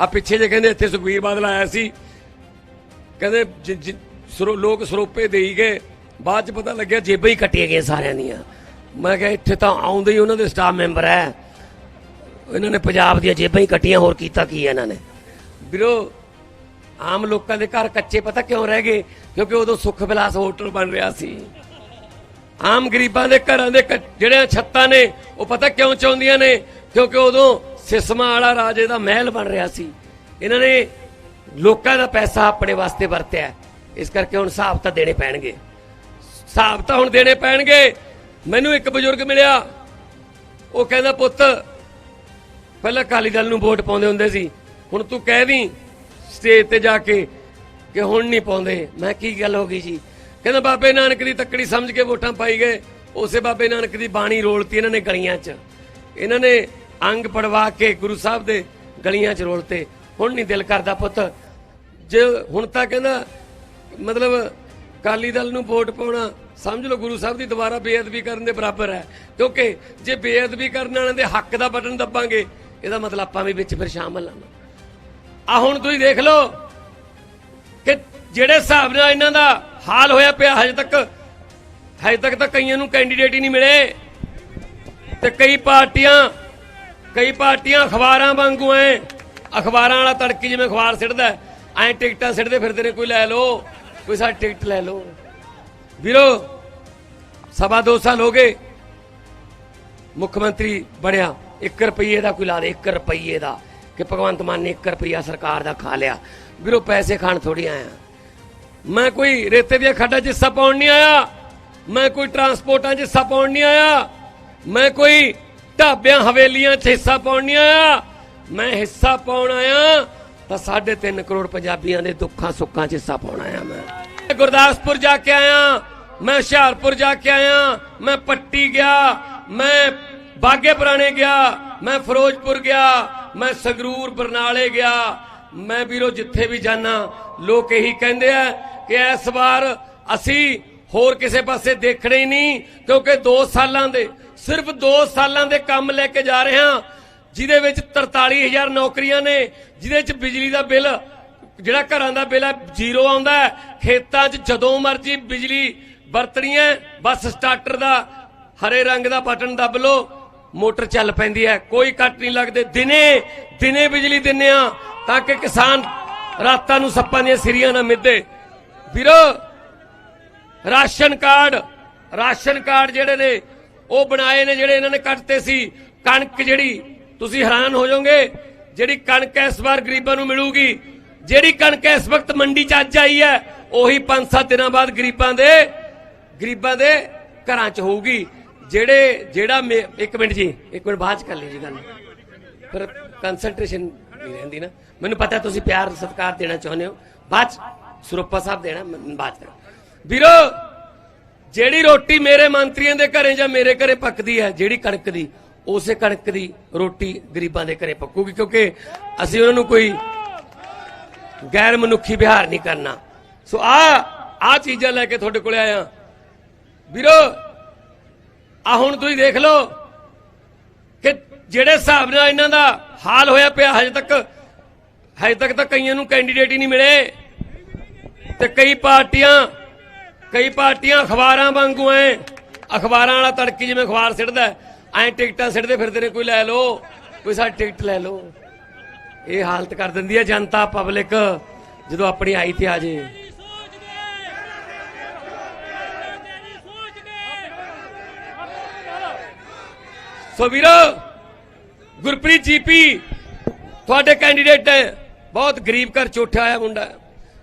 ਆ ਪਿੱਛੇ ਜੇ ਕਹਿੰਦੇ ਇੱਥੇ ਸੁਖਬੀਰ ਬਾਦਲ ਆਇਆ ਸੀ। ਕਹਿੰਦੇ ਲੋਕ ਸਰੋਪੇ ਦੇਈ ਗਏ। ਬਾਅਦ ਚ ਪਤਾ ਲੱਗਿਆ ਜੇਬਾਂ ਹੀ ਕੱਟੀਆਂ ਗਈਆਂ ਸਾਰਿਆਂ ਦੀਆਂ। ਮੈਂ ਕਿਹਾ ਇੱਥੇ ਤਾਂ ਆਉਂਦੇ ਹੀ ਉਹਨਾਂ ਦੇ ਸਟਾਫ ਮੈਂਬਰ ਹੈ ਇਹਨਾਂ ਨੇ ਪੰਜਾਬ ਦੀਆਂ ਜੇਬਾਂ ਹੀ ਕੱਟੀਆਂ, ਹੋਰ ਕੀਤਾ ਕੀ ਹੈ ਇਹਨਾਂ ਨੇ? ਵੀਰੋ, ਆਮ ਲੋਕਾਂ ਦੇ ਘਰ ਕੱਚੇ ਪਤਾ ਕਿਉਂ ਰਹਿ ਗਏ? ਕਿਉਂਕਿ ਉਦੋਂ ਸੁੱਖ ਵਿਲਾਸ ਹੋਟਲ ਬਣ ਰਿਹਾ ਸੀ। ਆਮ ਗਰੀਬਾਂ ਦੇ ਘਰਾਂ ਦੇ ਕ- ਜਿਹੜੀਆਂ ਛੱਤਾਂ ਨੇ, ਉਹ ਪਤਾ ਕਿਉਂ ਚਾਹੁੰਦੀਆਂ ਨੇ? ਕਿਉਂਕਿ ਉਦੋਂ ਸਿਸਮਾ ਵਾਲਾ ਰਾਜੇ ਦਾ ਮਹਿਲ ਬਣ ਰਿਹਾ ਸੀ। ਇਹਨਾਂ ਨੇ ਲੋਕਾਂ ਦਾ ਪੈਸਾ ਆਪਣੇ ਵਾਸਤੇ ਵਰਤਿਆ। ਇਸ ਕਰਕੇ ਹੁਣ ਹਿਸਾਬ ਤਾਂ ਦੇਣੇ ਪੈਣਗੇ। ਹਿਸਾਬ ਤਾਂ ਹੁਣ ਦੇਣੇ ਪੈਣਗੇ। ਮੈਨੂੰ ਇੱਕ ਬਜ਼ੁਰਗ ਮਿਲਿਆ। ਉਹ ਕਹਿੰਦਾ, ਪੁੱਤ, ਪਹਿਲਾਂ ਅਕਾਲੀ ਦਲ ਨੂੰ ਵੋਟ ਪਾਉਂਦੇ ਹੁੰਦੇ ਸੀ। ਹੁਣ ਤੂੰ ਕਹਿ ਦੀ ਸਟੇਜ ਤੇ ਜਾ ਕੇ ਕਿ ਹੁਣ ਨਹੀਂ ਪਾਉਂਦੇ। ਮੈਂ ਕੀ ਗੱਲ ਹੋ ਗਈ ਜੀ? ਕਹਿੰਦਾ, ਬਾਬੇ ਨਾਨਕ ਦੀ ਤੱਕੜੀ ਸਮਝ ਕੇ ਵੋਟਾਂ ਪਾਈ ਗਏ। ਉਸੇ ਬਾਬੇ ਨਾਨਕ ਦੀ ਬਾਣੀ ਰੋਲਤੀ ਇਹਨਾਂ ਨੇ ਗਲੀਆਂ 'ਚ। ਇਹਨਾਂ ਨੇ ਅੰਗ ਪੜਵਾ ਕੇ ਗੁਰੂ ਸਾਹਿਬ ਦੇ ਗਲੀਆਂ 'ਚ ਰੋਲਤੇ। ਹੁਣ ਨਹੀਂ ਦਿਲ ਕਰਦਾ ਪੁੱਤ। ਜੇ ਹੁਣ ਤਾਂ ਕਹਿੰਦਾ, ਮਤਲਬ ਅਕਾਲੀ ਦਲ ਨੂੰ ਵੋਟ ਪਾਉਣਾ, ਸਮਝ ਲਓ ਗੁਰੂ ਸਾਹਿਬ ਦੀ ਦੁਬਾਰਾ ਬੇਅਦਬੀ ਕਰਨ ਦੇ ਬਰਾਬਰ ਹੈ। ਕਿਉਂਕਿ ਜੇ ਬੇਅਦਬੀ ਕਰਨ ਵਾਲਿਆਂ ਦੇ ਹੱਕ ਦਾ ਬਟਨ ਦੱਬਾਂਗੇ, ਇਹਦਾ ਮਤਲਬ ਆਪਾਂ ਵੀ ਵਿੱਚ ਫਿਰ ਸ਼ਾਮਲ ਹਾਂ ਆ ਹੁਣ ਤੁਸੀਂ ਦੇਖ ਲਓ ਕਿ ਜਿਹੜੇ ਹਿਸਾਬ ਨਾਲ ਇਹਨਾਂ ਦਾ ਹਾਲ ਹੋਇਆ ਪਿਆ, ਹਜੇ ਤੱਕ ਹਜੇ ਤੱਕ ਤਾਂ ਕਈਆਂ ਨੂੰ ਕੈਂਡੀਡੇਟ ਹੀ ਨਹੀਂ ਮਿਲੇ। ਤੇ ਕਈ ਪਾਰਟੀਆਂ ਕਈ ਪਾਰਟੀਆਂ ਅਖਬਾਰਾਂ ਵਾਂਗੂ ਐ, ਅਖਬਾਰਾਂ ਵਾਲਾ ਤੜਕੀ ਜਿਵੇਂ ਅਖਬਾਰ ਸਿੱਟਦਾ, ਐ ਟਿਕਟਾਂ ਸਿੱਟਦੇ ਫਿਰਦੇ ਨੇ, ਕੋਈ ਲੈ ਲਓ, ਕੋਈ ਸਾਡੀ ਟਿਕਟ ਲੈ ਲਓ। ਵੀਰੋ, ਸਵਾ ਦੋ ਸਾਲ ਹੋ ਗਏ, ਮੁੱਖ ਮੰਤਰੀ ਬਣਿਆ 1 ਰੁਪਏ ਦਾ ਕੋਈ ਲਾ ਦੇ 1 ਰੁਪਏ ਦਾ, ਕਿ ਭਗਵੰਤ ਮਾਨ ਨੇ 1 ਰੁਪਿਆ ਸਰਕਾਰ ਦਾ ਖਾ ਲਿਆ। ਵੀਰੋ, ਪੈਸੇ ਖਾਣ ਥੋੜੀ ਆਇਆ। ਮੈਂ ਕੋਈ ਰੇਤੇ ਦੀਆਂ ਖੱਡਾਂ 'ਚ ਹਿੱਸਾ ਪਾਉਣ ਨਹੀਂ ਆਇਆ, ਮੈਂ ਕੋਈ ਟਰਾਂਸਪੋਰਟਾਂ 'ਚ ਹਿੱਸਾ ਪਾਉਣ ਨਹੀਂ ਆਇਆ, ਮੈਂ ਕੋਈ ਢਾਬਿਆਂ ਹਵੇਲੀਆਂ 'ਚ ਹਿੱਸਾ ਪਾਉਣ ਨਹੀਂ ਆਇਆ ਮੈਂ ਹਿੱਸਾ ਪਾਉਣ ਆਇਆ, ਤਾਂ 3.5 ਕਰੋੜ ਪੰਜਾਬੀਆਂ ਦੇ ਦੁੱਖਾਂ ਸੁੱਖਾਂ 'ਚ ਹਿੱਸਾ ਪਾਉਣ ਆਇਆ ਮੈਂ। ਗੁਰਦਾਸਪੁਰ ਜਾ ਕੇ ਆਇਆ, ਮੈਂ ਹੁਸ਼ਿਆਰਪੁਰ ਜਾ ਕੇ ਆਇਆ, ਮੈਂ ਪੱਟੀ ਗਿਆ, ਮੈਂ ਬਾਗੇ ਪੁਰਾਣੇ ਗਿਆ, ਮੈਂ ਫਿਰੋਜ਼ਪੁਰ ਗਿਆ, ਮੈਂ ਸੰਗਰੂਰ, ਬਰਨਾਲੇ ਗਿਆ। ਮੈਂ ਵੀਰੋ ਜਿੱਥੇ ਵੀ ਜਾਣਾ ਲੋਕ ਇਹੀ ਕਹਿੰਦੇ ਆ ਕਿ ਇਸ ਵਾਰ ਅਸੀਂ ਹੋਰ ਕਿਸੇ ਪਾਸੇ ਦੇਖਣੇ ਨਹੀਂ, ਕਿਉਂਕਿ 2 ਸਾਲਾਂ ਦੇ ਸਿਰਫ 2 ਸਾਲਾਂ ਦੇ ਕੰਮ ਲੈ ਕੇ ਜਾ ਰਹੇ ਹਾਂ, ਜਿਹਦੇ ਵਿੱਚ 43000 ਨੌਕਰੀਆਂ ਨੇ, ਜਿਹਦੇ ਵਿੱਚ ਬਿਜਲੀ ਦਾ ਬਿੱਲ, ਜਿਹੜਾ ਘਰਾਂ ਦਾ ਬਿੱਲ ਹੈ, ਜ਼ੀਰੋ ਆਉਂਦਾ ਹੈ। ਖੇਤਾਂ 'ਚ ਜਦੋਂ ਮਰਜ਼ੀ ਬਿਜਲੀ ਵਰਤਣੀ ਹੈ, ਬਸ ਸਟਾਰਟਰ ਦਾ ਹਰੇ ਰੰਗ ਦਾ ਬਟਨ ਦੱਬ ਲਓ, ਮੋਟਰ ਚੱਲ ਪੈਂਦੀ ਹੈ। ਕੋਈ ਕੱਟ ਨਹੀਂ ਲੱਗਦੇ। ਦਿਨੇ ਦਿਨੇ ਬਿਜਲੀ ਦਿੰਨੇ ਆ ਤਾਂ ਕਿ ਕਿਸਾਨ ਰਾਤਾਂ ਨੂੰ ਸੱਪਾਂ ਦੀਆਂ ਸਿਰੀਆਂ ਨਾ ਮਿੱਦੇ ਵੀਰੋ, ਰਾਸ਼ਨ ਕਾਰਡ ਰਾਸ਼ਨ ਕਾਰਡ ਜਿਹੜੇ ਨੇ ਉਹ ਬਣਾਏ ਨੇ ਜਿਹੜੇ ਇਹਨਾਂ ਨੇ ਕੱਟਤੇ ਸੀ। ਕਣਕ ਜਿਹੜੀ, ਤੁਸੀਂ ਹੈਰਾਨ ਹੋ ਜਾਓਗੇ, ਜਿਹੜੀ ਕਣਕ ਇਸ ਵਾਰ ਗਰੀਬਾਂ ਨੂੰ ਮਿਲੂਗੀ, ਜਿਹੜੀ ਕਣਕ ਇਸ ਵਕਤ ਮੰਡੀ 'ਚ ਅੱਜ ਆਈ ਹੈ, ਉਹੀ 5-7 ਦਿਨਾਂ ਬਾਅਦ ਗਰੀਬਾਂ ਦੇ ਗਰੀਬਾਂ ਦੇ ਘਰਾਂ 'ਚ ਹੋਊਗੀ। ਜਿਹੜੇ, ਜਿਹੜਾ ਮੇ- ਇੱਕ ਮਿੰਟ ਜੀ, ਇੱਕ ਮਿੰਟ ਬਾਅਦ 'ਚ ਕਰ ਲਈ ਜੀ ਗੱਲ। ਪਰ ਕਨਸੈਂਟਰੇਸ਼ਨ ਨਹੀਂ ਰਹਿੰਦੀ ਨਾ। ਮੈਨੂੰ ਪਤਾ ਤੁਸੀਂ ਪਿਆਰ ਸਤਿਕਾਰ ਦੇਣਾ ਚਾਹੁੰਦੇ ਹੋ। ਬਾਅਦ 'ਚ ਸਰੋਪਾ ਸਾਹਿਬ ਦੇਣਾ ਬਾਅਦ 'ਚ ਵੀਰੋ ਜਿਹੜੀ ਰੋਟੀ ਮੇਰੇ ਮੰਤਰੀਆਂ ਦੇ ਘਰੇ ਜਾਂ ਮੇਰੇ ਘਰੇ ਪੱਕਦੀ ਹੈ, ਜਿਹੜੀ ਕਣਕ ਦੀ, ਉਸੇ ਕਣਕ ਦੀ ਰੋਟੀ ਗਰੀਬਾਂ ਦੇ ਘਰੇ ਪੱਕੂਗੀ, ਕਿਉਂਕਿ ਅਸੀਂ ਉਹਨਾਂ ਨੂੰ ਕੋਈ ਗੈਰ ਮਨੁੱਖੀ ਵਿਹਾਰ ਨਹੀਂ ਕਰਨਾ। ਸੋ ਆ ਆ ਚੀਜ਼ਾਂ ਲੈ ਕੇ ਤੁਹਾਡੇ ਕੋਲੇ ਆਇਆ। ਵੀਰੋ, ਆ ਹੁਣ ਤੁਸੀਂ ਦੇਖ ਲਓ ਕਿ ਜਿਹੜੇ ਹਿਸਾਬ ਨਾਲ ਇਹਨਾਂ ਦਾ ਹਾਲ ਹੋਇਆ ਪਿਆ, ਹਜੇ ਤੱਕ ਹਜੇ ਤੱਕ ਤਾਂ ਕਈਆਂ ਨੂੰ ਕੈਂਡੀਡੇਟ ਹੀ ਨਹੀਂ ਮਿਲੇ ਤੇ ਕਈ ਪਾਰਟੀਆਂ ਕਈ ਪਾਰਟੀਆਂ ਅਖਬਾਰਾਂ ਵਾਂਗੂ ਐ। ਅਖਬਾਰਾਂ ਵਾਲਾ ਤੜਕੀ ਜਿਵੇਂ ਅਖਬਾਰ ਸਿੱਟਦਾ, ਐ ਟਿਕਟਾਂ ਸਿੱਟਦੇ ਫਿਰਦੇ ਨੇ, ਕੋਈ ਲੈ ਲਓ, ਕੋਈ ਸਾਡੀ ਟਿਕਟ ਲੈ ਲਓ। ਇਹ ਹਾਲਤ ਕਰ ਦਿੰਦੀ ਹੈ ਜਨਤਾ ਪਬਲਿਕ, ਜਦੋਂ ਆਪਣੀ ਆਈ ਤੇ ਆ ਜੇ। ਸੋ ਵੀਰੋ, ਗੁਰਪ੍ਰੀਤ ਜੀਪੀ ਤੁਹਾਡੇ ਕੈਂਡੀਡੇਟ ਹੈ ਬਹੁਤ ਗਰੀਬ ਘਰ ਚੋਠਿਆ ਆਇਆ ਮੁੰਡਾ।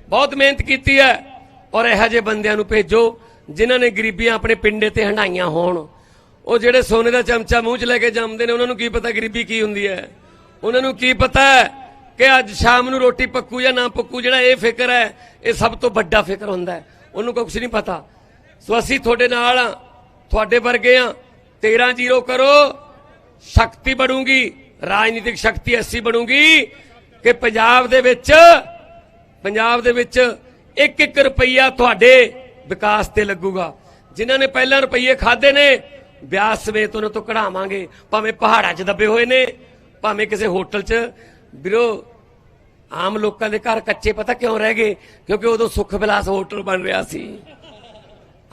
ਬਹੁਤ ਮਿਹਨਤ ਕੀਤੀ ਹੈ। ਔਰ ਇਹੋ ਜਿਹੇ ਬੰਦਿਆਂ ਨੂੰ ਭੇਜੋ, ਜਿਨ੍ਹਾਂ ਨੇ ਗਰੀਬੀਆਂ ਆਪਣੇ ਪਿੰਡੇ ਤੇ ਹੰਡਾਈਆਂ ਹੋਣ। ਉਹ ਜਿਹੜੇ ਸੋਨੇ ਦਾ ਚਮਚਾ ਮੂੰਹ 'ਚ ਲੈ ਕੇ ਜੰਮਦੇ ਨੇ, ਉਹਨਾਂ ਨੂੰ ਕੀ ਪਤਾ ਗਰੀਬੀ ਕੀ ਹੁੰਦੀ ਹੈ? ਉਹਨਾਂ ਨੂੰ ਕੀ ਪਤਾ ਕਿ ਅੱਜ ਸ਼ਾਮ ਨੂੰ ਰੋਟੀ ਪੱਕੂ ਜਾਂ ਨਾ ਪੱਕੂ, ਜਿਹੜਾ ਇਹ ਫਿਕਰ ਹੈ, ਇਹ ਸਭ ਤੋਂ ਵੱਡਾ ਫਿਕਰ ਹੁੰਦਾ ਹੈ। ਉਹਨੂੰ ਕੁਝ ਨਹੀਂ ਪਤਾ। ਸੋ ਅਸੀਂ ਤੁਹਾਡੇ ਨਾਲ ਹਾਂ, ਤੁਹਾਡੇ ਵਰਗੇ ਆ 13 ਜ਼ੀਰੋ ਕਰੋ, ਸ਼ਕਤੀ ਬਣੂਗੀ, ਰਾਜਨੀਤਿਕ ਸ਼ਕਤੀ ਐਸੀ ਬਣੂਗੀ ਕਿ ਪੰਜਾਬ ਦੇ ਵਿੱਚ, ਪੰਜਾਬ ਦੇ ਵਿੱਚ ਇੱਕ ਇੱਕ ਰੁਪਈਆ ਤੁਹਾਡੇ ਵਿਕਾਸ ਤੇ ਲੱਗੂਗਾ। ਜਿਨ੍ਹਾਂ ਨੇ ਪਹਿਲਾਂ ਰੁਪਈਏ ਖਾਦੇ ਨੇ ਵਿਆਸ ਸਮੇਤ ਉਹਨਾਂ ਤੋਂ ਕਢਾਵਾਂਗੇ। ਭਾਵੇਂ ਪਹਾੜਾਂ 'ਚ ਦੱਬੇ ਹੋਏ ਨੇ, ਭਾਵੇਂ ਕਿਸੇ ਹੋਟਲ 'ਚ। ਵੀਰੋ, ਆਮ ਲੋਕਾਂ ਦੇ ਘਰ ਕੱਚੇ ਪਤਾ ਕਿਉਂ ਰਹਿ ਗਏ? ਕਿਉਂਕਿ ਉਦੋਂ ਸੁੱਖ ਵਿਲਾਸ ਹੋਟਲ ਬਣ ਰਿਹਾ ਸੀ।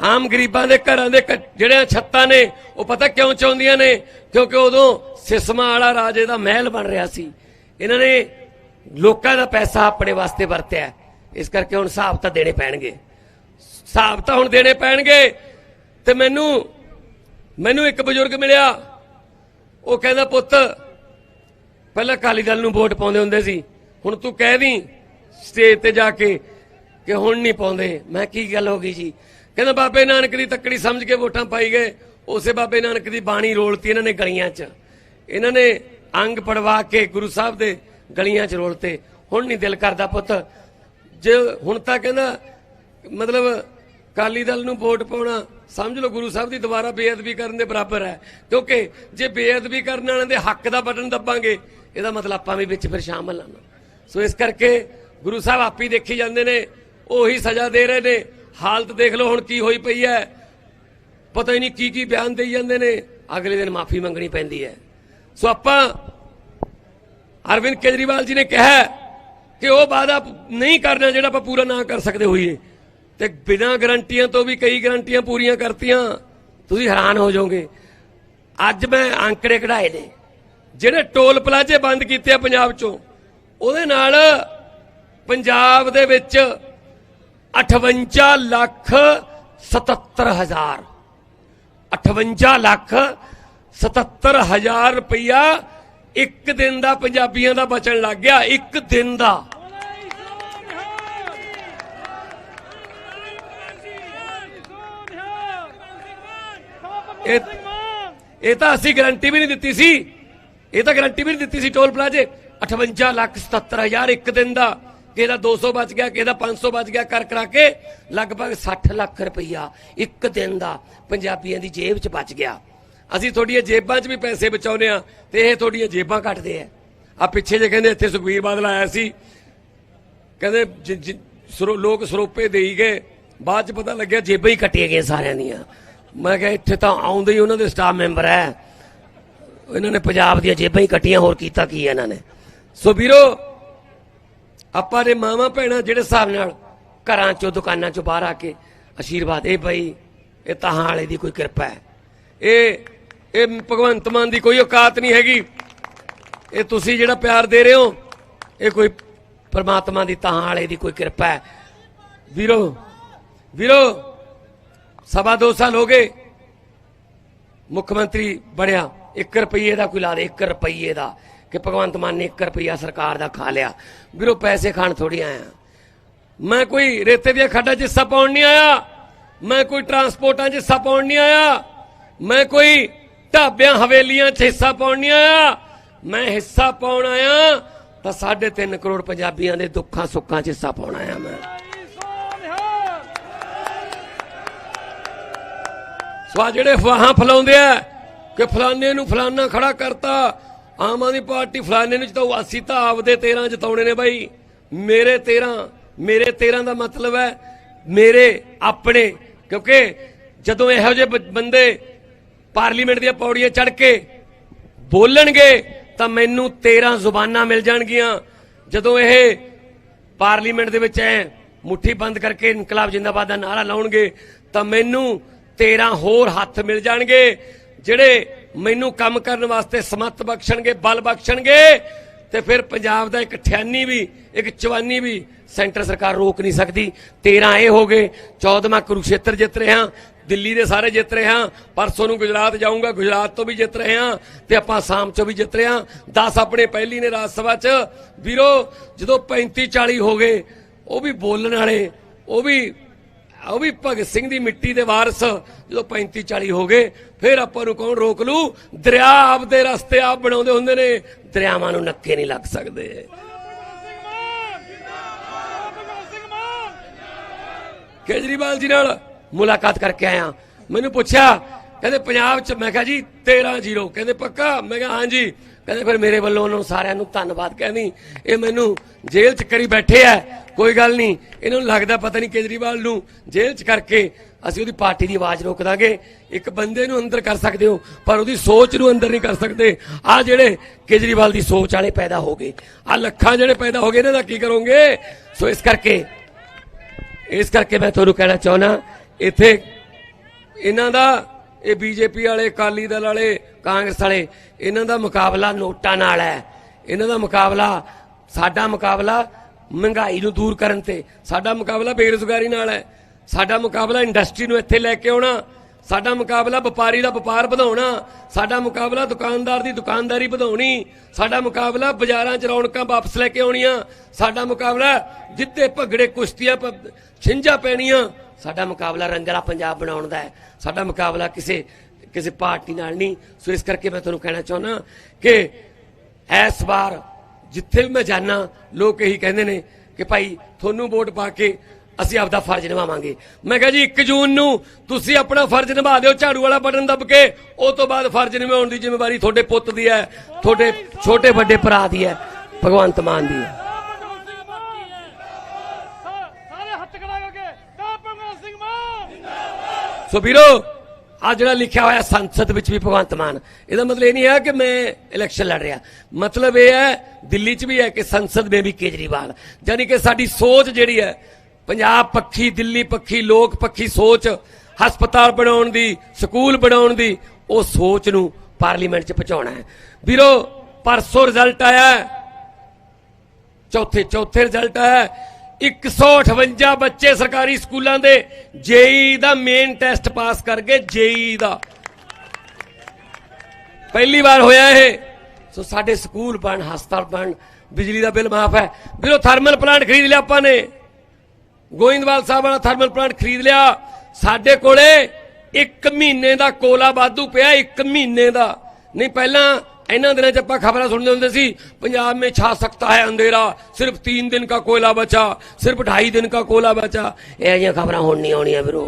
ਆਮ ਗਰੀਬਾਂ ਦੇ ਘਰਾਂ ਦੇ ਕ- ਜਿਹੜੇ ਛੱਤਾਂ ਨੇ, ਉਹ ਪਤਾ ਕਿਉਂ ਚਾਹੁੰਦੀਆਂ ਨੇ? ਕਿਉਂਕਿ ਉਦੋਂ ਸਿਸਮਾ ਵਾਲਾ ਰਾਜੇ ਦਾ ਮਹਿਲ ਬਣ ਰਿਹਾ ਸੀ। ਇਹਨਾਂ ਨੇ ਲੋਕਾਂ ਦਾ ਪੈਸਾ ਆਪਣੇ ਵਾਸਤੇ ਵਰਤਿਆ। ਇਸ ਕਰਕੇ ਹੁਣ ਹਿਸਾਬ ਤਾਂ ਦੇਣੇ ਪੈਣਗੇ। ਹਿਸਾਬ ਤਾਂ ਹੁਣ ਦੇਣੇ ਪੈਣਗੇ ਤੇ ਮੈਨੂੰ ਮੈਨੂੰ ਇੱਕ ਬਜ਼ੁਰਗ ਮਿਲਿਆ। ਉਹ ਕਹਿੰਦਾ, ਪੁੱਤ, ਪਹਿਲਾਂ ਅਕਾਲੀ ਦਲ ਨੂੰ ਵੋਟ ਪਾਉਂਦੇ ਹੁੰਦੇ ਸੀ। ਹੁਣ ਤੂੰ ਕਹਿ ਦੀ ਸਟੇਜ ਤੇ ਜਾ ਕੇ ਕਿ ਹੁਣ ਨਹੀਂ ਪਾਉਂਦੇ। ਮੈਂ ਕੀ ਗੱਲ ਹੋ ਗਈ ਜੀ? ਕਹਿੰਦਾ, ਬਾਬੇ ਨਾਨਕ ਦੀ ਤੱਕੜੀ ਸਮਝ ਕੇ ਵੋਟਾਂ ਪਾਈ ਗਏ। ਉਸੇ ਬਾਬੇ ਨਾਨਕ ਦੀ ਬਾਣੀ ਰੋਲਤੀ ਇਹਨਾਂ ਨੇ ਗਲੀਆਂ 'ਚ। ਇਹਨਾਂ ਨੇ ਅੰਗ ਪੜਵਾ ਕੇ ਗੁਰੂ ਸਾਹਿਬ ਦੇ ਗਲੀਆਂ 'ਚ ਰੋਲਤੇ। ਹੁਣ ਨਹੀਂ ਦਿਲ ਕਰਦਾ, ਪੁੱਤ ਜੇ ਹੁਣ ਤਾਂ ਕਹਿੰਦਾ, ਮਤਲਬ ਅਕਾਲੀ ਦਲ ਨੂੰ ਵੋਟ ਪਾਉਣਾ, ਸਮਝ ਲਓ ਗੁਰੂ ਸਾਹਿਬ ਦੀ ਦੁਬਾਰਾ ਬੇਅਦਬੀ ਕਰਨ ਦੇ ਬਰਾਬਰ ਹੈ। ਕਿਉਂਕਿ ਜੇ ਬੇਅਦਬੀ ਕਰਨ ਵਾਲਿਆਂ ਦੇ ਹੱਕ ਦਾ ਬਟਨ ਦੱਬਾਂਗੇ, ਇਹਦਾ ਮਤਲਬ ਆਪਾਂ ਵੀ ਵਿੱਚ ਫਿਰ ਸ਼ਾਮਲ ਹਾਂ ਸੋ ਇਸ ਕਰਕੇ ਗੁਰੂ ਸਾਹਿਬ ਆਪ ਹੀ ਦੇਖੀ ਜਾਂਦੇ ਨੇ, ਉਹੀ ਸਜ਼ਾ ਦੇ ਰਹੇ ਨੇ। ਹਾਲਤ ਦੇਖ ਲਓ ਹੁਣ ਕੀ ਹੋਈ ਪਈ ਹੈ। ਪਤਾ ਹੀ ਨਹੀਂ ਕੀ ਕੀ ਬਿਆਨ ਦੇਈ ਜਾਂਦੇ ਨੇ। ਅਗਲੇ ਦਿਨ ਮਾਫੀ ਮੰਗਣੀ ਪੈਂਦੀ ਹੈ। ਸੋ ਆਪਾਂ ਅਰਵਿੰਦ ਕੇਜਰੀਵਾਲ ਜੀ ਨੇ ਕਿਹਾ ਕਿ ਉਹ ਵਾਅਦਾ ਨਹੀਂ ਕਰਨਾ ਜਿਹੜਾ ਆਪਾਂ ਪੂਰਾ ਨਾ ਕਰ ਸਕਦੇ ਹੋਈਏ। ਤੇ ਬਿਨਾਂ ਗਰੰਟੀਆਂ ਤੋਂ ਵੀ ਕਈ ਗਰੰਟੀਆਂ ਪੂਰੀਆਂ ਕਰਤੀਆਂ, ਤੁਸੀਂ ਹੈਰਾਨ ਹੋ ਜਾਓਗੇ। ਅੱਜ ਮੈਂ ਅੰਕੜੇ ਕਢਾਏ ਨੇ, ਜਿਹੜੇ ਟੋਲ ਪਲਾਜ਼ੇ ਬੰਦ ਕੀਤੇ ਆ ਪੰਜਾਬ ਚੋਂ, ਉਹਦੇ ਨਾਲ ਪੰਜਾਬ ਦੇ ਵਿੱਚ 58 ਲੱਖ 77 ਹਜ਼ਾਰ 58 ਲੱਖ 77 ਹਜ਼ਾਰ ਰੁਪਇਆ ਇੱਕ ਦਿਨ ਦਾ ਪੰਜਾਬੀਆਂ ਦਾ ਬਚਣ ਲੱਗ ਗਿਆ, ਇੱਕ ਦਿਨ ਦਾ। ਇਹ ਤਾਂ ਅਸੀਂ ਗਾਰੰਟੀ ਵੀ ਨਹੀਂ ਦਿੱਤੀ ਸੀ। ਇਹ ਤਾਂ ਗਾਰੰਟੀ ਵੀ ਨਹੀਂ ਦਿੱਤੀ ਸੀ ਟੋਲ ਪਲਾਜ਼ੇ। 58 ਲੱਖ 77 ਹਜ਼ਾਰ ਇੱਕ ਦਿਨ ਦਾ। ਕਿਸੇ ਦਾ 200 ਬਚ ਗਿਆ ਕਿਸੇ ਦਾ 500 ਬਚ ਗਿਆ ਕਰ ਕਰਾ ਕੇ, ਲਗਭਗ 60 ਲੱਖ ਰੁਪਈਆ ਇੱਕ ਦਿਨ ਦਾ ਪੰਜਾਬੀਆਂ ਦੀ ਜੇਬ 'ਚ ਬਚ ਗਿਆ। ਅਸੀਂ ਤੁਹਾਡੀਆਂ ਜੇਬਾਂ 'ਚ ਵੀ ਪੈਸੇ ਬਚਾਉਨੇ ਆ ਤੇ ਇਹ ਤੁਹਾਡੀਆਂ ਜੇਬਾਂ ਕੱਟਦੇ ਆ। ਆ ਪਿੱਛੇ ਜੇ ਕਹਿੰਦੇ ਇੱਥੇ ਸੁਖਵੀਰ ਬਾਦਲ ਆਇਆ ਸੀ, ਕਹਿੰਦੇ ਜਿ- ਲੋਕ ਸਰੋਪੇ ਦੇਈ ਗਏ, ਬਾਅਦ 'ਚ ਪਤਾ ਲੱਗਿਆ ਜੇਬਾਂ ਹੀ ਕੱਟੀਆਂ ਗਈਆਂ ਸਾਰਿਆਂ ਦੀਆਂ। ਮੈਂ ਕਿਹਾ ਇੱਥੇ ਤਾਂ ਆਉਂਦੇ ਹੀ ਉਹਨਾਂ ਦੇ ਸਟਾਫ ਮੈਂਬਰ ਹੈ ਇਹਨਾਂ ਨੇ ਪੰਜਾਬ ਦੀਆਂ ਜੇਬਾਂ ਹੀ ਕੱਟੀਆਂ, ਹੋਰ ਕੀਤਾ ਕੀ ਹੈ ਇਹਨਾਂ ਨੇ? ਸੋ ਵੀਰੋ, ਆਪਾਂ ਦੇ ਮਾਵਾਂ ਭੈਣਾਂ ਜਿਹੜੇ ਹਿਸਾਬ ਨਾਲ ਘਰਾਂ ਚੋਂ, ਦੁਕਾਨਾਂ ਚੋਂ ਬਾਹਰ ਆ ਕੇ ਆਸ਼ੀਰਵਾਦ, ਇਹ ਬਈ, ਇਹ ਤਾਂ ਵਾਲੇ ਦੀ ਕੋਈ ਕਿਰਪਾ ਹੈ ਇਹ ਇਹ ਭਗਵੰਤ ਮਾਨ ਦੀ ਕੋਈ ਔਕਾਤ ਨਹੀਂ ਹੈਗੀ। ਇਹ ਤੁਸੀਂ ਜਿਹੜਾ ਪਿਆਰ ਦੇ ਰਹੇ ਹੋ, ਇਹ ਕੋਈ ਪਰਮਾਤਮਾ ਦੀ ਤਾਂ ਵਾਲੇ ਦੀ ਕੋਈ ਕਿਰਪਾ ਹੈ। ਵੀਰੋ ਵੀਰੋ, ਸਵਾ ਦੋ ਸਾਲ ਹੋ ਗਏ, ਮੁੱਖ ਮੰਤਰੀ ਬਣਿਆ 1 ਰੁਪਈਏ ਦਾ ਕੋਈ ਲਾ ਦੇ 1 ਰੁਪਈਏ ਦਾ, ਕਿ ਭਗਵੰਤ ਮਾਨ ਨੇ 1 ਰੁਪਈਆ ਸਰਕਾਰ ਦਾ ਖਾ ਲਿਆ। ਵੀਰੋ, ਪੈਸੇ ਖਾਣ ਥੋੜੀ ਆਇਆ। ਮੈਂ ਕੋਈ ਰੇਤੇ ਦੀਆਂ ਖੱਡਾਂ 'ਚ ਹਿੱਸਾ ਪਾਉਣ ਨਹੀਂ ਆਇਆ, ਮੈਂ ਕੋਈ ਟਰਾਂਸਪੋਰਟਾਂ 'ਚ ਹਿੱਸਾ ਪਾਉਣ ਨਹੀਂ ਆਇਆ, ਮੈਂ ਕੋਈ ਢਾਬਿਆਂ ਹਵੇਲੀਆਂ 'ਚ ਹਿੱਸਾ ਪਾਉਣ ਨਹੀਂ ਆਇਆ? ਮੈਂ ਹਿੱਸਾ ਪਾਉਣ ਆਇਆ ਤਾਂ 3.5 ਕਰੋੜ ਪੰਜਾਬੀਆਂ ਦੇ ਦੁੱਖਾਂ ਸੁੱਖਾਂ 'ਚ ਹਿੱਸਾ ਪਾਉਣ ਆਇਆ ਮੈਂ। ਸਵਾ ਜਿਹੜੇ ਅਫਵਾਹਾਂ ਫਲਾਉਂਦੇ ਆ ਕਿ ਫਲਾਣੇ ਨੂੰ ਫਲਾਨਾ ਖੜਾ ਕਰਤਾ, ਆਮ ਆਦਮੀ ਪਾਰਟੀ ਫਲਾਣੇ ਨੂੰ ਜਿਤਾਉ ਅਸੀਂ ਤਾਂ ਆਪਦੇ 13 ਜਿਤਾਉਣੇ ਨੇ ਬਾਈ। ਮੇਰੇ 13 ਮੇਰੇ 13 ਦਾ ਮਤਲਬ ਹੈ ਮੇਰੇ ਆਪਣੇ, ਕਿਉਂਕਿ ਜਦੋਂ ਇਹੋ ਜਿਹੇ ਬੰਦੇ ਪਾਰਲੀਮੈਂਟ ਦੀਆਂ ਪੌੜੀਆਂ ਚੜ ਕੇ ਬੋਲਣਗੇ ਤਾਂ ਮੈਨੂੰ 13 ਜ਼ੁਬਾਨਾਂ ਮਿਲ ਜਾਣਗੀਆਂ। ਜਦੋਂ ਇਹ ਪਾਰਲੀਮੈਂਟ ਦੇ ਵਿੱਚ ਐ ਮੁੱਠੀ ਬੰਦ ਕਰਕੇ ਇਨਕਲਾਬ ਜਿੰਦਾਬਾਦ ਦਾ ਨਾਰਾ ਲਾਉਣਗੇ, ਤਾਂ ਮੈਨੂੰ 13 ਹੋਰ ਹੱਥ ਮਿਲ ਜਾਣਗੇ, ਜਿਹੜੇ ਮੈਨੂੰ ਕੰਮ ਕਰਨ ਵਾਸਤੇ ਸਮੱਤ ਬਖਸ਼ਣਗੇ, ਬਲ ਬਖਸ਼ਣਗੇ, ਤੇ ਫਿਰ ਪੰਜਾਬ ਦਾ ਇੱਕ 98 ਵੀ, ਇੱਕ 54 ਵੀ ਸੈਂਟਰ ਸਰਕਾਰ ਰੋਕ ਨਹੀਂ ਸਕਦੀ। 13 ਇਹ ਹੋ ਗਏ। 14ਵਾਂ ਕੁਰੂਕਸ਼ੇਤਰ ਜਿੱਤ ਰਹੇ ਹਾਂ। ਦਿੱਲੀ ਦੇ ਸਾਰੇ ਜਿੱਤ ਰਹੇ ਹਾਂ। ਪਰਸੋਂ ਨੂੰ ਗੁਜਰਾਤ ਜਾਊਂਗਾ। ਗੁਜਰਾਤ ਤੋਂ ਵੀ ਜਿੱਤ ਰਹੇ ਹਾਂ ਤੇ ਆਪਾਂ ਆਸਾਮ ਚੋਂ ਵੀ ਜਿੱਤ ਰਹੇ ਹਾਂ। 10 ਆਪਣੇ ਪਹਿਲੀ ਨੇ ਰਾਜ ਸਭਾ 'ਚ। ਵੀਰੋ, ਜਦੋਂ 35 40 ਹੋ ਗਏ, ਉਹ ਵੀ ਬੋਲਣ ਵਾਲੇ, ਉਹ ਵੀ ਉਹ ਵੀ ਭਗਤ ਸਿੰਘ ਦੀ ਮਿੱਟੀ ਦੇ ਵਾਰਸ। ਜਦੋਂ 35 40 ਹੋ ਗਏ, ਫਿਰ ਆਪਾਂ ਨੂੰ ਕੌਣ ਰੋਕ ਲੂ? ਦਰਿਆ ਆਪਦੇ ਰਸਤੇ ਆਪ ਬਣਾਉਂਦੇ ਹੁੰਦੇ ਨੇ। ਦਰਿਆਵਾਂ ਨੂੰ ਨੱਕੇ ਨਹੀਂ ਲੱਗ ਸਕਦੇ। ਕੇਜਰੀਵਾਲ ਜੀ ਨਾਲ ਮੁਲਾਕਾਤ ਕਰਕੇ ਆਇਆ। ਮੈਨੂੰ ਪੁੱਛਿਆ, ਕਹਿੰਦੇ ਪੰਜਾਬ 'ਚ, ਮੈਂ ਕਿਹਾ ਜੀ 13 ਜ਼ੀਰੋ। ਕਹਿੰਦੇ ਪੱਕਾ? ਮੈਂ ਕਿਹਾ ਹਾਂਜੀ ਕਹਿੰਦੇ ਫਿਰ ਮੇਰੇ ਵੱਲੋਂ ਉਹਨਾਂ ਨੂੰ ਸਾਰਿਆਂ ਨੂੰ ਧੰਨਵਾਦ ਕਹਿੰਦੀ। ਇਹ ਮੈਨੂੰ ਜੇਲ੍ਹ 'ਚ ਕਰੀ ਬੈਠੇ ਆ ਕੋਈ ਗੱਲ ਨਹੀਂ। ਇਹਨਾਂ ਨੂੰ ਲੱਗਦਾ ਪਤਾ ਨਹੀਂ ਕੇਜਰੀਵਾਲ ਨੂੰ ਜੇਲ੍ਹ 'ਚ ਕਰਕੇ ਅਸੀਂ ਉਹਦੀ ਪਾਰਟੀ ਦੀ ਆਵਾਜ਼ ਰੋਕ ਦਾਂਗੇ। ਇੱਕ ਬੰਦੇ ਨੂੰ ਅੰਦਰ ਕਰ ਸਕਦੇ ਹੋ, ਪਰ ਉਹਦੀ ਸੋਚ ਨੂੰ ਅੰਦਰ ਨਹੀਂ ਕਰ ਸਕਦੇ। ਆ ਜਿਹੜੇ ਕੇਜਰੀਵਾਲ ਦੀ ਸੋਚ ਵਾਲੇ ਪੈਦਾ ਹੋ ਗਏ। ਆ ਲੱਖਾਂ ਜਿਹੜੇ ਪੈਦਾ ਹੋ ਗਏ, ਇਹਨਾਂ ਦਾ ਕੀ ਕਰੋਗੇ? ਸੋ ਇਸ ਕਰਕੇ ਇਸ ਕਰਕੇ ਮੈਂ ਤੁਹਾਨੂੰ ਕਹਿਣਾ ਚਾਹੁੰਦਾ, ਇੱਥੇ ਇਹਨਾਂ ਦਾ, ਇਹ ਬੀਜੇਪੀ ਵਾਲੇ, ਅਕਾਲੀ ਦਲ ਵਾਲੇ, ਕਾਂਗਰਸ ਵਾਲੇ, ਇਹਨਾਂ ਦਾ ਮੁਕਾਬਲਾ ਨੋਟਾਂ ਨਾਲ ਹੈ। ਇਹਨਾਂ ਦਾ ਮੁਕਾਬਲਾ, ਸਾਡਾ ਮੁਕਾਬਲਾ ਮਹਿੰਗਾਈ ਨੂੰ ਦੂਰ ਕਰਨ ਤੇ, ਸਾਡਾ ਮੁਕਾਬਲਾ ਬੇਰੁਜ਼ਗਾਰੀ ਨਾਲ ਹੈ। ਸਾਡਾ ਮੁਕਾਬਲਾ ਇੰਡਸਟਰੀ ਨੂੰ ਇੱਥੇ ਲੈ ਕੇ ਆਉਣਾ ਸਾਡਾ ਮੁਕਾਬਲਾ ਵਪਾਰੀ ਦਾ ਵਪਾਰ ਵਧਾਉਣਾ, ਸਾਡਾ ਮੁਕਾਬਲਾ ਦੁਕਾਨਦਾਰ ਦੀ ਦੁਕਾਨਦਾਰੀ ਵਧਾਉਣੀ, ਸਾਡਾ ਮੁਕਾਬਲਾ ਬਾਜ਼ਾਰਾਂ 'ਚ ਰੌਣਕਾਂ ਵਾਪਸ ਲੈ ਕੇ ਆਉਣੀਆਂ, ਸਾਡਾ ਮੁਕਾਬਲਾ ਜਿੱਤੇ ਭਗੜੇ ਕੁਸ਼ਤੀਆਂ ਛਿੰਝਾਂ ਪੈਣੀਆਂ, ਸਾਡਾ ਮੁਕਾਬਲਾ ਰੰਗਲਾ ਪੰਜਾਬ ਬਣਾਉਣ ਦਾ ਹੈ। ਸਾਡਾ ਮੁਕਾਬਲਾ ਕਿਸੇ ਕਿਸੇ ਪਾਰਟੀ ਨਾਲ ਨਹੀਂ। ਸੋ ਇਸ ਕਰਕੇ ਮੈਂ ਤੁਹਾਨੂੰ ਕਹਿਣਾ ਚਾਹੁੰਦਾ ਕਿ ਇਸ ਵਾਰ ਜਿੱਥੇ ਵੀ ਮੈਂ ਜਾਣਾ ਲੋਕ ਇਹੀ ਕਹਿੰਦੇ ਨੇ ਕਿ ਭਾਈ ਤੁਹਾਨੂੰ ਵੋਟ ਪਾ ਕੇ ਅਸੀਂ ਆਪਦਾ ਫਰਜ਼ ਨਿਭਾਵਾਂਗੇ। ਮੈਂ ਕਿਹਾ ਜੀ 1 ਜੂਨ ਨੂੰ ਤੁਸੀਂ ਆਪਣਾ ਫਰਜ਼ ਨਿਭਾ ਦਿਓ ਝਾੜੂ ਵਾਲਾ ਬਟਨ ਦੱਬ ਕੇ ਉਹ ਤੋਂ ਬਾਅਦ ਫਰਜ਼ ਨਿਭਾਉਣ ਦੀ ਜ਼ਿੰਮੇਵਾਰੀ ਤੁਹਾਡੇ ਪੁੱਤ ਦੀ ਹੈ ਤੁਹਾਡੇ ਛੋਟੇ ਵੱਡੇ ਭਰਾ ਦੀ ਹੈ ਭਗਵੰਤ ਮਾਨ ਦੀ ਹੈ। ਸੋ ਵੀਰੋ ਆ ਜਿਹੜਾ ਲਿਖਿਆ ਹੋਇਆ ਸੰਸਦ ਵਿੱਚ ਵੀ ਭਗਵੰਤ ਮਾਨ ਇਹਦਾ ਮਤਲਬ ਇਹ ਨਹੀਂ ਹੈ ਕਿ ਮੈਂ ਇਲੈਕਸ਼ਨ ਲੜ ਰਿਹਾ। ਮਤਲਬ ਇਹ ਹੈ ਦਿੱਲੀ 'ਚ ਵੀ ਹੈ ਕਿ ਸੰਸਦ ਵਿੱਚ ਵੀ ਕੇਜਰੀਵਾਲ। ਯਾਨੀ ਕਿ ਸਾਡੀ ਸੋਚ ਜਿਹੜੀ ਹੈ ਪੰਜਾਬ ਪੱਖੀ, ਦਿੱਲੀ ਪੱਖੀ, ਲੋਕ ਪੱਖੀ ਸੋਚ, ਹਸਪਤਾਲ ਬਣਾਉਣ ਦੀ, ਸਕੂਲ ਬਣਾਉਣ ਦੀ, ਉਹ ਸੋਚ ਨੂੰ ਪਾਰਲੀਮੈਂਟ 'ਚ ਪਹੁੰਚਾਉਣਾ ਹੈ। ਵੀਰੋ, ਪਰਸੋਂ ਰਿਜ਼ਲਟ ਆਇਆ ਚੌਥੇ ਚੌਥੇ ਰਿਜ਼ਲਟ ਹੈ। 158 ਬੱਚੇ ਸਰਕਾਰੀ ਸਕੂਲਾਂ ਦੇ ਜੇਈ ਦਾ ਮੇਨ ਟੈਸਟ ਪਾਸ ਕਰ ਗਏ ਜੇਈ ਦਾ। ਪਹਿਲੀ ਵਾਰ ਹੋਇਆ ਇਹ। ਸੋ ਸਾਡੇ ਸਕੂਲ ਬਣ, ਹਸਪਤਾਲ ਬਣ, ਬਿਜਲੀ ਦਾ ਬਿੱਲ ਮਾਫ ਹੈ। ਵੀਰੋ ਥਰਮਲ ਪਲਾਂਟ ਖਰੀਦ ਲਿਆ ਆਪਾਂ ਨੇ। ਗੋਇੰਦਵਾਲ ਸਾਹਿਬ ਵਾਲਾ ਥਰਮਲ ਪਲਾਂਟ ਖਰੀਦ ਲਿਆ। ਸਾਡੇ ਕੋਲੇ 1 ਮਹੀਨੇ ਦਾ ਕੋਲਾ ਵਾਧੂ ਪਿਆ 1 ਮਹੀਨੇ ਦਾ। ਨਹੀਂ, ਪਹਿਲਾਂ ਇਹਨਾਂ ਦਿਨਾਂ 'ਚ ਆਪਾਂ ਖਬਰਾਂ ਸੁਣਦੇ ਹੁੰਦੇ ਸੀ, ਪੰਜਾਬ ਮੇ ਛਾ ਸਕਤਾ ਹੈ ਅੰਧੇਰਾ, ਸਿਰਫ 3 ਦਿਨ ਦਾ ਕੋਲਾ ਬਚਾ, ਸਿਰਫ 2.5 ਦਿਨ ਕਾ ਕੋਲਾ ਬਚਾ। ਇਹ ਜੀਆਂ ਖਬਰਾਂ ਹੁਣ ਨਹੀਂ ਆਉਣੀਆਂ ਵੀਰੋ।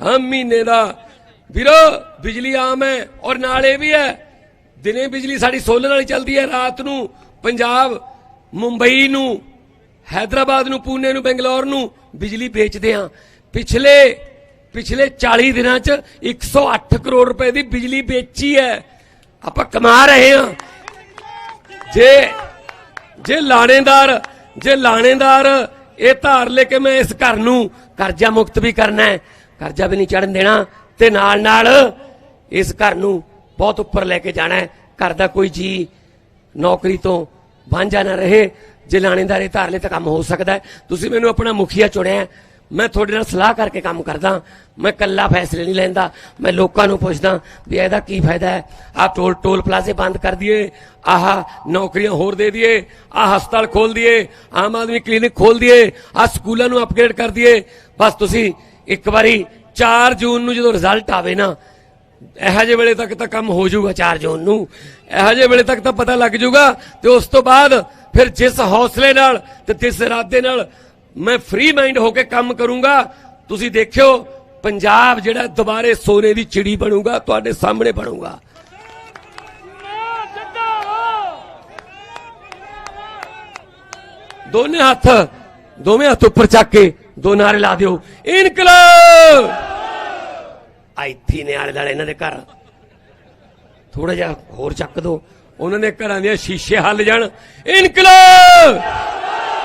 ਹਮ ਮਹੀਨੇ ਦਾ। ਵੀਰੋ, ਬਿਜਲੀ ਆਮ ਹੈ ਔਰ ਨਾਲ ਇਹ ਵੀ ਹੈ, ਦਿਨੇ ਬਿਜਲੀ ਸਾਡੀ ਸੋਲਰ ਵਾਲੀ ਚੱਲਦੀ ਹੈ, ਰਾਤ ਨੂੰ ਪੰਜਾਬ ਮੁੰਬਈ ਨੂੰ ਹੈਦਰਾਬਾਦ ਨੂੰ, ਪੂਨੇ ਨੂੰ, ਬੰਗਲੌਰ ਨੂੰ ਬਿਜਲੀ ਵੇਚਦੇ ਆ ਪਿਛਲੇ ਪਿਛਲੇ 40 ਦਿਨਾਂ ਚ 108 ਕਰੋੜ ਰੁਪਏ ਦੀ ਬਿਜਲੀ ਵੇਚੀ ਹੈ। ਆਪਾਂ ਕਮਾ ਰਹੇ ਹਾਂ। ਜੇ ਜੇ ਲਾਣੇਦਾਰ ਜੇ ਲਾਣੇਦਾਰ ਇਹ ਧਾਰ ਲੈ ਕੇ ਮੈਂ ਇਸ ਘਰ ਨੂੰ ਕਰਜ਼ਾ ਮੁਕਤ ਵੀ ਕਰਨਾ ਹੈ, ਕਰਜ਼ਾ ਵੀ ਨਹੀਂ ਚੜਨ ਦੇਣਾ, ਤੇ ਨਾਲ ਨਾਲ ਇਸ ਘਰ ਨੂੰ ਬਹੁਤ ਉੱਪਰ ਲੈ ਕੇ ਜਾਣਾ ਹੈ। ਘਰ ਦਾ ਕੋਈ ਜੀ ਨੌਕਰੀ ਤੋਂ ਵਾਂਝਾ ਨਾ ਰਹੇ। ਜੇ ਲਾਣੇਦਾਰੇ ਧਾਰ ਲੈ ਤਾਂ ਕੰਮ ਹੋ ਸਕਦਾ ਤੁਸੀਂ ਮੈਨੂੰ ਆਪਣਾ ਮੁਖੀਆ ਚੁਣਿਆ ਮੈਂ ਤੁਹਾਡੇ ਨਾਲ ਸਲਾਹ ਕਰਕੇ ਕੰਮ ਕਰਦਾ। ਮੈਂ ਕੱਲਾ ਫੈਸਲੇ ਨਹੀਂ ਲੈਂਦਾ। ਮੈਂ ਲੋਕਾਂ ਨੂੰ ਪੁੱਛਦਾ ਵੀ ਇਹਦਾ ਕੀ ਫਾਇਦਾ ਹੈ। ਆਹ ਟੋਲ ਟੋਲ ਪਲਾਜ਼ੇ ਬੰਦ ਕਰ ਦਈਏ। ਆਹ ਨੌਕਰੀਆਂ ਹੋਰ ਦੇ ਦਈਏ। ਆਹ ਹਸਪਤਾਲ ਖੋਲ ਦਈਏ। ਆਮ ਆਦਮੀ ਕਲੀਨਿਕ ਖੋਲ ਦਈਏ। ਆਹ ਸਕੂਲਾਂ ਨੂੰ ਅਪਗ੍ਰੇਡ ਕਰ ਦਈਏ। ਬਸ ਤੁਸੀਂ ਇੱਕ ਵਾਰੀ 4 ਜੂਨ ਨੂੰ ਜਦੋਂ ਰਿਜ਼ਲਟ ਆਵੇ ਨਾ, ਇਹੋ ਜਿਹੇ ਵੇਲੇ ਤੱਕ ਤਾਂ ਕੰਮ ਹੋ ਜਾਊਗਾ 4 ਜੂਨ ਨੂੰ। ਇਹੋ ਜਿਹੇ ਵੇਲੇ ਤੱਕ ਤਾਂ ਪਤਾ ਲੱਗ ਜਾਊਗਾ ਤੇ ਉਸ ਤੋਂ ਬਾਅਦ ਫਿਰ ਜਿਸ ਹੌਸਲੇ ਨਾਲ ਤੇ ਜਿਸ ਇਰਾਦੇ ਨਾਲ ਮੈਂ ਫ੍ਰੀ ਮਾਈਂਡ ਹੋ ਕੇ ਕੰਮ ਕਰੂੰਗਾ, ਤੁਸੀਂ ਦੇਖਿਓ, ਪੰਜਾਬ ਜਿਹੜਾ ਦੁਬਾਰੇ ਸੋਨੇ ਦੀ ਚਿੜੀ ਬਣੂਗਾ, ਤੁਹਾਡੇ ਸਾਹਮਣੇ ਬਣੂਗਾ। ਦੋਨੇ ਹੱਥ, ਦੋਵੇਂ ਹੱਥ ਉੱਪਰ ਚੱਕ ਕੇ ਦੋ ਨਾਰੇ ਲਾ ਦਿਓ। ਇਨਕਲਾਬ! ਆਈਥੀ ਨੇ ਆਲੇ ਦਾਲੇ ਇਹਨਾਂ ਦੇ ਘਰ। ਥੋੜਾ ਜਿਹਾ ਹੋਰ ਚੱਕ ਦੋ। ਉਹਨਾਂ ਨੇ ਘਰਾਂ ਦੇ ਸ਼ੀਸ਼ੇ ਹੱਲ ਜਾਣ। ਇਨਕਲਾਬ!